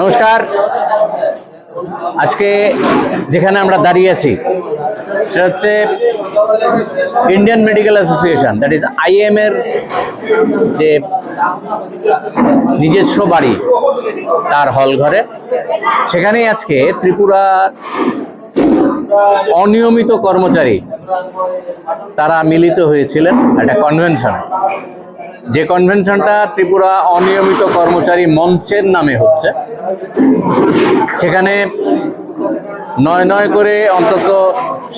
নমস্কার। আজকে যেখানে আমরা দাঁড়িয়ে আছি, সেটা হচ্ছে Indian medical association that is I M এর যে নিজস্ব বাড়ি, তার হল ঘরে। সেখানেই আজকে ত্রিপুরা অনিয়মিত কর্মচারী, তারা মিলিত হয়েছিলেন একটা কনভেনশনে যে কনভেনশনটা ত্রিপুরা অনিয়মিত কর্মচারী মঞ্চের নামে হচ্ছে, সেখানে নয় নয় করে অন্তত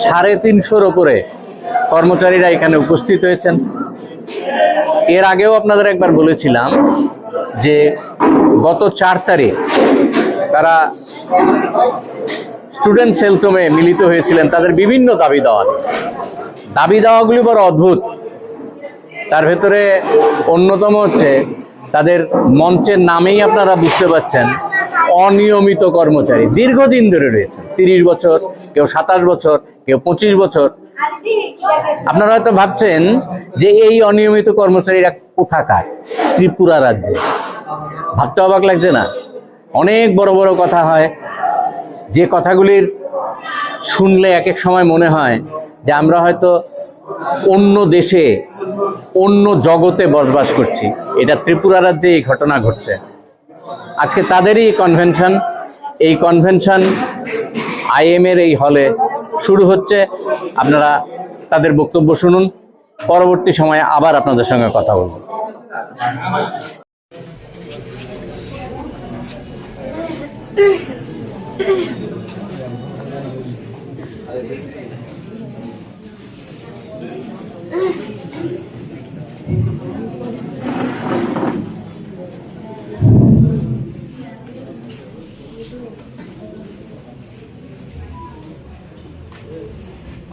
সাড়ে তিনশোর ওপরে কর্মচারীরা এখানে উপস্থিত হয়েছেন। এর আগেও আপনাদের একবার বলেছিলাম যে গত চার তারিখ তারা স্টুডেন্ট সেলটমে মিলিত হয়েছিলেন, তাদের বিভিন্ন দাবি দেওয়া। দাবি দেওয়াগুলি বড় অদ্ভুত। তার ভেতরে অন্যতম হচ্ছে তাদের মঞ্চের নামেই আপনারা বুঝতে পাচ্ছেন, অনিয়মিত কর্মচারী। দীর্ঘদিন ধরে রয়েছে। তিরিশ বছর, কেউ সাতাশ বছর, কেউ পঁচিশ বছর। আপনারা হয়তো ভাবছেন যে এই অনিয়মিত কর্মচারীরা কোথাকার? ত্রিপুরা রাজ্যে। ভাবতে অবাক লাগছে না? অনেক বড় বড় কথা হয়। যে কথাগুলির শুনলে এক এক সময় মনে হয় যে আমরা হয়তো অন্য দেশে অন্য জগতে বসবাস করছি। এটা ত্রিপুরা রাজ্যে এই ঘটনা ঘটছে। আজকে তাদেরই কনভেনশন এই কনভেনশন আইএমের এই হলে শুরু হচ্ছে। আপনারা তাদের বক্তব্য শুনুন। পরবর্তী সময়ে আবার আপনাদের সঙ্গে কথা বলব।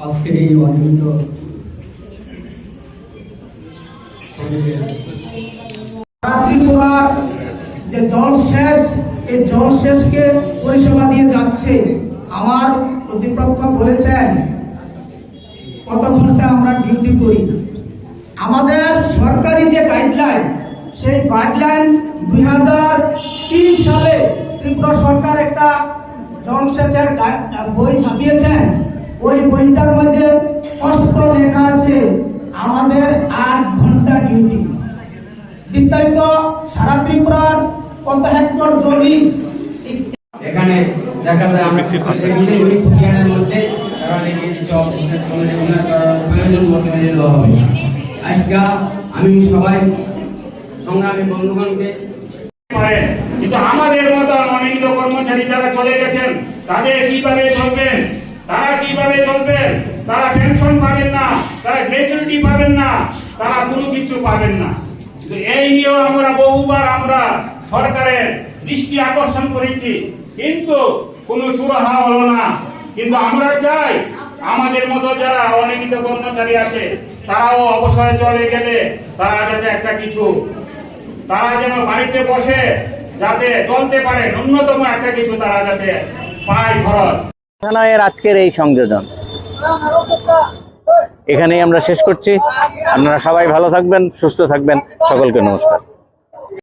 আজকের এই অনিয়মিত যে জলসেচ এই জলসেচকে পরিষেবা দিয়ে যাচ্ছে, আমার প্রতিপক্ষ বলেছেন কত ঘণ্টা আমরা ডিউটি করি? আমাদের সরকারি যে গাইডলাইন সেই গাইডলাইন দুই হাজার তিন সালে ত্রিপুরা সরকার একটা জলসেচের বই ছাপিয়েছেন। ওই বইটার মধ্যে স্পষ্ট লেখা আছে আমাদের আট ঘণ্টা ডিউটি বিস্তারিত সারা ত্রিপুরার কত হেক্টর জমি? এখানে দেখা যায় আমরা খুঁটিয়ানের মধ্যে তারা লিখে দিচ্ছে অফিসের প্রয়োজন মতো মেনে দেওয়া হবে। আজকে আমি সবাই সংগ্রামী বন্ধুগণকে পারেন কিন্তু আমাদের মতন অনিয়মিত কর্মচারী যারা চলে গেছেন তাদের কীভাবে চলবেন তারা কীভাবে চলবেন? তারা পেনশন পাবেন না, তারা গ্র্যাচুইটি পাবেন না, তারা কোনো কিছু পাবেন না। এই নিয়েও আমরা বহুবার আমরা সরকারের দৃষ্টি আকর্ষণ করেছি। কিন্তু কোনো সুরাহা হলো না। কিন্তু আমরা চাই আমাদের মতো যারা অনিয়মিত কর্মচারী আছে, তারাও অবসরে চলে গেলে তারা যাতে একটা কিছু, তারা যেন বাড়িতে বসে যাতে চলতে পারে, ন্যূনতম একটা কিছু তারা যাতে পায় খরচ। থানায়ের আজকের এই সংযোজন। এখানেই আমরা শেষ করছি। আপনারা সবাই ভালো থাকবেন, সুস্থ থাকবেন। সকলকে নমস্কার।